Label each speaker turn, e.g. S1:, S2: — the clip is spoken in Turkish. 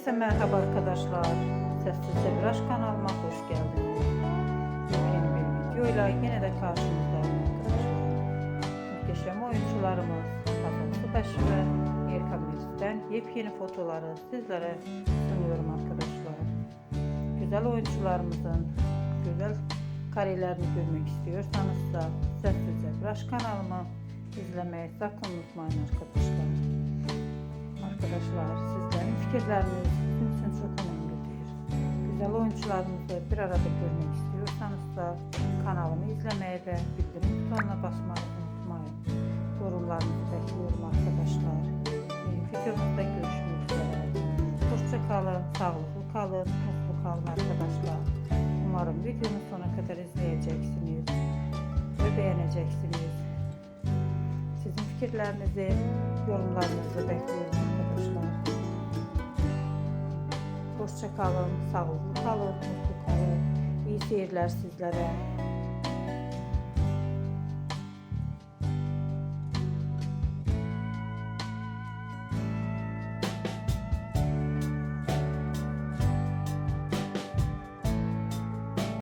S1: Herkese merhaba arkadaşlar. Sessiz Sebraş kanalıma hoş geldiniz. Yeni bir videoyla yine de karşınızdayım arkadaşlar. Muhteşem oyuncularımız Hazal Subaşı ve Erkan Mesut'ten yepyeni fotoları sizlere sunuyorum arkadaşlar. Güzel oyuncularımızın güzel karelerini görmek istiyorsanız da Sessiz Sebraş kanalımı izlemeyi sakın unutmayın arkadaşlar. Arkadaşlar fikirleriniz bizim için çok önemlidir. Güzel oyuncularımızı bir arada görmek istiyorsanız da kanalımı izlemeyi ve bildirim butonuna basmayı unutmayın. Yorumlarınızı bekliyorum arkadaşlar. Yeni videomuzda görüşmek üzere. Hoşça kalın, sağlıklı kalın, mutlu kalın arkadaşlar. Umarım videomu sona kadar izleyeceksiniz ve beğeneceksiniz. Sizin fikirlerinizi, yorumlarınızı bekliyorum arkadaşlar. Hoşça kalın, sağlıklı kalın, mutlu kalın. İyi seyirler sizlere.